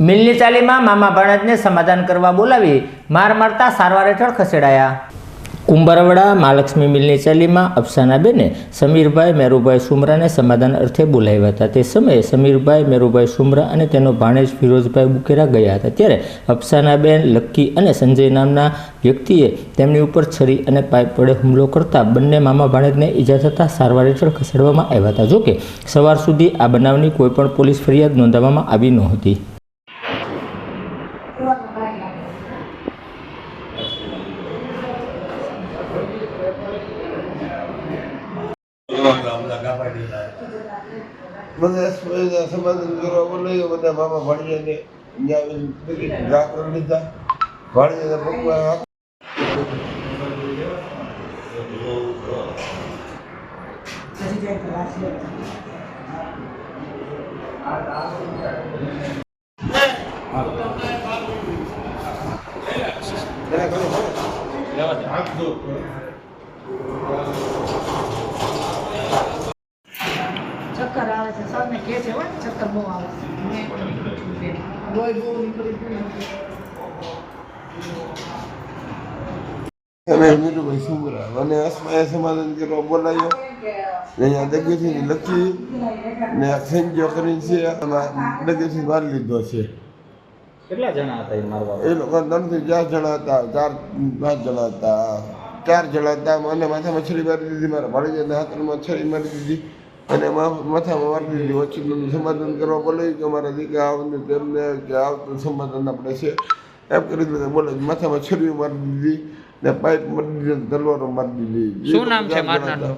મિલની ચાલીમાં મામા ભાણેજને સમાધાન કરવા બોલાવી માર મારતા સારવાર હેઠળ ખસેડાયા. કુંભારવાડા, મહાલક્ષ્મી મિલની ચાલીમાં અફસાનાબેને સમીરભાઈ, મેરુભાઈ સુમરાને સમાધાન અર્થે બોલાવ્યા હતા. તે સમયે સમીરભાઈ, મેરુભાઈ સુમરા અને તેનો ભાણેજ ફિરોજભાઈ બુકેરા ગયા હતા. ત્યારે અફસાનાબેન, લક્કી અને સંજય નામના વ્યક્તિએ તેમની ઉપર છરી અને પાઇપ વડે હુમલો કરતા બંને મામા ભાણેજને ઈજા થતાં સારવાર હેઠળ ખસેડવામાં આવ્યા હતા. જોકે સવાર સુધી આ બનાવની કોઈપણ પોલીસ ફરિયાદ નોંધવામાં આવી નહોતી. બધા સ્વ- સમાધાન કરવા બોલાવ્યો બધા મામા ભાણિયાને ત્યાં બધી લીધા. ભાણિયાના પગમાં હાથ એને કહ્યું, હાથ ધો. ચક્કર આવે કહે છે હો ચક્કર બહુ આવે. અને મીરુભાઈ સુમરા અને અસ્માએ સમાધાન કરવા બોલાવ્યો ને અહીંયા દગેથી લખી ને આ સંજો કરીને છે અને દગેથી માર લીધો છે. કેટલા જણા હતા એ મારવા? એ લોકો ત્રણથી ચાર જણા હતા ચાર પાંચ જણા હતા. ચાર જણા હતા મને માથા મછલી મારી દીધી મારા ભાણીજાના હાથમાં છરી મારી દીધી. અને માથામાં વાટલી વચ્ચેનું સમાધાન કરવા બોલે કે અમારા દીકરા આવને તેમને કે આવતું સમાધાન આપણે છે. એમ કરી બોલે માથામાં છરીઓ મારી દીધી ને પાઇપ મારી દીધી તલવારો મારી દીધી. શું નામ છે મારનારનું?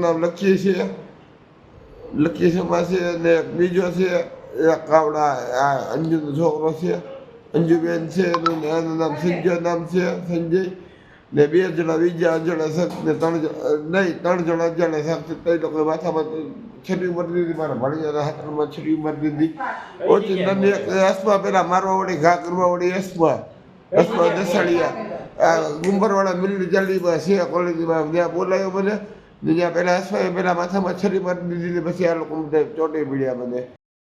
નામ લખીએ છીએ. લખીએ છીએ છે અને બીજો છે એક કાવડા આ અંજુનો છોકરો છે. અંજુબેન છે એનું નામ સંજય નામ છે સંજય. ને બે જણા બીજા જણા શખ્સ ને ત્રણ નહીં ત્રણ જણા અજાણા શખ્સ તે લોકો માથામાં છેલ્લી ઉંમર દીધી મારા ભણિયાના હાથમાં છેલ્લી મારી દીધી. ઓછી નંદી હસમાં પેલા મારવા વળી ઘા કરવા વળી હસમાં હસમાં દસાડિયા. આ ગુંબરવાળા મિલની જલ્દીમાં સિંહ કોલેજમાં ત્યાં બોલાયો મને ને ત્યાં પેલા હસવાએ પેલા માથામાં છરી મારી દીધી પછી આ લોકો બધા ચોટે પીડ્યા મને.